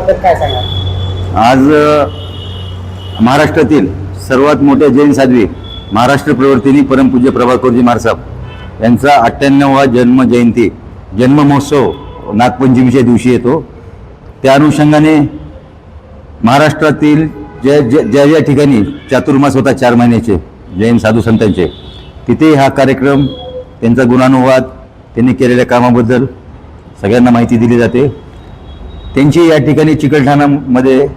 काय सांगा आज महाराष्ट्रातील सर्वात मोठ्या जैन साध्वी महाराष्ट्र प्रवर्तिनी परमपूज्य प्रभाकरजी महाराज यांचा अठ्ठ्याण्णवा जन्म जयंती जन्म महोत्सव नागपंचमीच्या दिवशी येतो. त्या अनुषंगाने महाराष्ट्रातील ज्या ज्या ज्या ज्या ठिकाणी चातुर्मास होता चार महिन्याचे जैन साधू संतांचे तिथे हा कार्यक्रम त्यांचा गुणानुवाद त्यांनी केलेल्या कामाबद्दल सगळ्यांना माहिती दिली जाते. त्यांची या ठिकाणी चिकलठाणामध्ये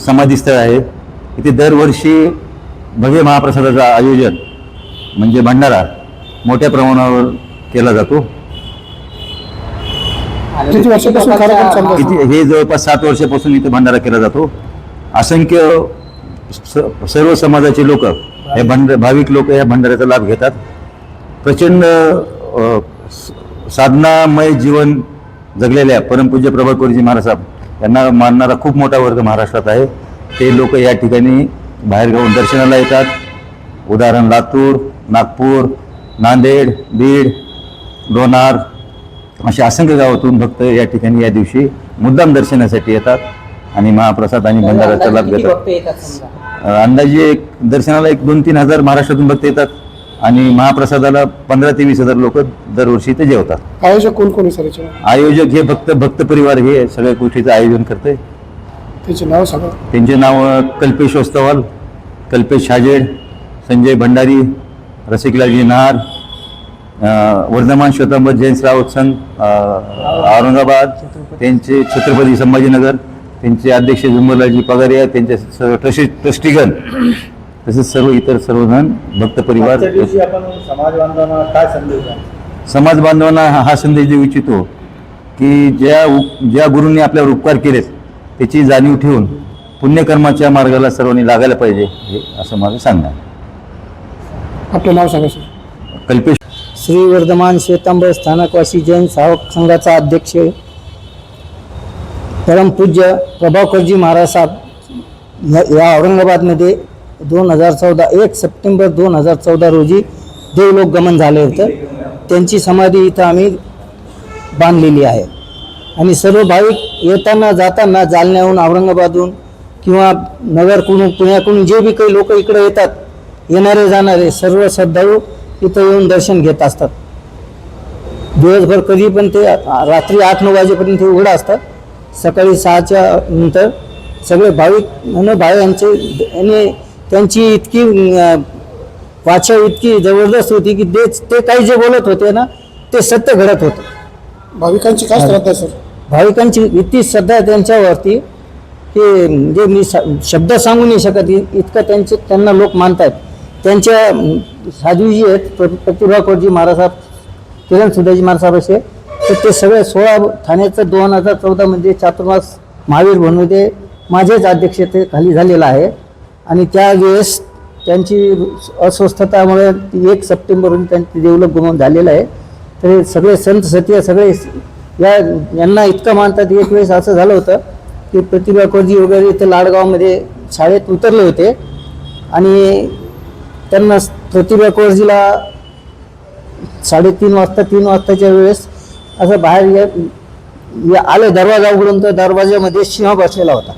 समाधीस्थळ आहे. इथे दरवर्षी भव्य महाप्रसादाचं आयोजन म्हणजे भंडारा मोठ्या प्रमाणावर केला जातो. किती वर्षापासून? इथे हे जवळपास सात वर्षापासून इथे भंडारा केला जातो. असंख्य स- सर्व समाजाचे लोक हे भंड भाविक लोक या भंडाऱ्याचा लाभ घेतात. प्रचंड अ, स- साधनामय जीवन जगलेल्या परमपूज्य प्रभाकरजी महाराज यांना मानणारा खूप मोठा वर्ग महाराष्ट्रात आहे. ते लोक या ठिकाणी बाहेरगावून दर्शनाला येतात. उदाहरण लातूर नागपूर नांदेड बीड लोणार अशा असंख्य गावातून भक्त या ठिकाणी या दिवशी मुद्दाम दर्शनासाठी येतात आणि महाप्रसाद आणि भंडाराचा लाभ घेतात. अंदाजे एक दर्शनाला एक दोन तीन हजार महाराष्ट्रातून भक्त येतात. आणि महाप्रसादाला पंधरा ते वीस हजार लोक दरवर्षी इथे जेवतात. आयोजक कोण कोण आहे सर याचे आयोजक हे फक्त भक्त परिवार हे सगळ्या गोष्टीचं आयोजन करते त्याचे नाव सांगा. त्यांचे नाव कल्पेश वस्तवाल कल्पेश शाजेड संजय भंडारी रसिकलालजी नहार अ, वर्धमान श्वेतांबर जैन श्रावक संघ अ, औरंगाबाद त्यांचे छत्रपती संभाजीनगर त्यांचे अध्यक्ष जुंबरलालजी पगारिया त्यांचे ट्रस्टी ट्रस्टीगण तसेच सर्व इतर सर्वजण भक्त परिवार समाज बांधवांना काय संदेश द्याल? समाज बांधवांना हा संदेश देऊ इच्छितो की ज्या उप- ज्या गुरूंनी आपल्यावर उपकार केलेत त्याची जाणीव ठेवून पुण्यकर्माच्या मार्गाला सर्वांनी लागायला पाहिजे हे असं माझं सांगणं आहे आपलं नाव सांगा सर कल्पेश श्री वर्धमान श्वेतांबर स्थानकवासी जैन सावक संघाचा अध्यक्ष परमपूज्य प्रभाकरजी महाराज साहेब या या औरंगाबादमध्ये दोन हजार चौदा एक सप्टेंबर दोन हजार चौदा रोजी देवलोक गमन झालं होतं. त्यांची समाधी इथं आम्ही बांधलेली आहे. आणि सर्व भाविक येताना जाताना जालन्याहून औरंगाबादहून किंवा नगरकडून पुण्याकडून जे बी काही लोक इकडे येतात येणारे जाणारे सर्व श्रद्धाळू इथं येऊन दर्शन घेत असतात. दिवसभर कधी पण ते रात्री आठ नऊ वाजेपर्यंत ते उघडं असतात. सकाळी सहाच्या नंतर सगळे भाविक म्हणून भाविकांचे आणि त्यांची इतकी वाचा इतकी जबरदस्त होती की ते ते काही जे बोलत होते ना ते सत्य घडत होतं. भाविकांची काय श्रद्धा सर? भाविकांची इतकी श्रद्धा आहे त्यांच्यावरती की म्हणजे मी शब्द सांगू नाही शकत इतकं त्यांचे त्यांना लोक मानतात त्यांच्या अं, साधू जी आहेत प्र- प्रतिभा कौरजी महाराज साहेब किरण सुधाजी महाराज असे. तर ते सगळे सोळा ठाण्याचं दोन हजार चौदामध्ये चातुर्मास महावीर भवनमध्ये माझेच अध्यक्षतेखाली झालेलं आहे. आणि त्यावेळेस त्यांची अस्वस्थतामुळे ती एक सप्टेंबर रोजी त्यांची देवलोक गमन झालेलं आहे. तर हे सगळे संत सत्य सगळे या यांना इतकं मानतात एक वेळेस असं झालं होतं की प्रतिभा कोजी वगैरे इथे लाडगावमध्ये शाळेत उतरले होते. आणि त्यांना प्रतिभा कोरजीला साडेतीन वाजता तीन वाजताच्या वेळेस असं बाहेर या या आलं दरवाजा उघडून तर दरवाज्यामध्ये सिंह बसलेला होता.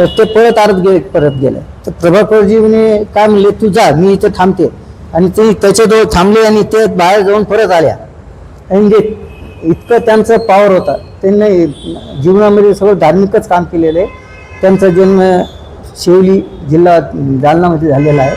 तर ते पळत आरत गेले परत गेले. तर प्रभाकरजी म्हणे काय म्हणले तू जा मी इथं थांबते. आणि ते त्याच्याजवळ थांबले आणि ते बाहेर जाऊन परत आल्या. आणि म्हणजे इतकं त्यांचं पॉवर होता त्यांनी जीवनामध्ये सगळं धार्मिकच काम केलेलं आहे. त्यांचा जन्म शेवली जिल्हा जालनामध्ये झालेला आहे.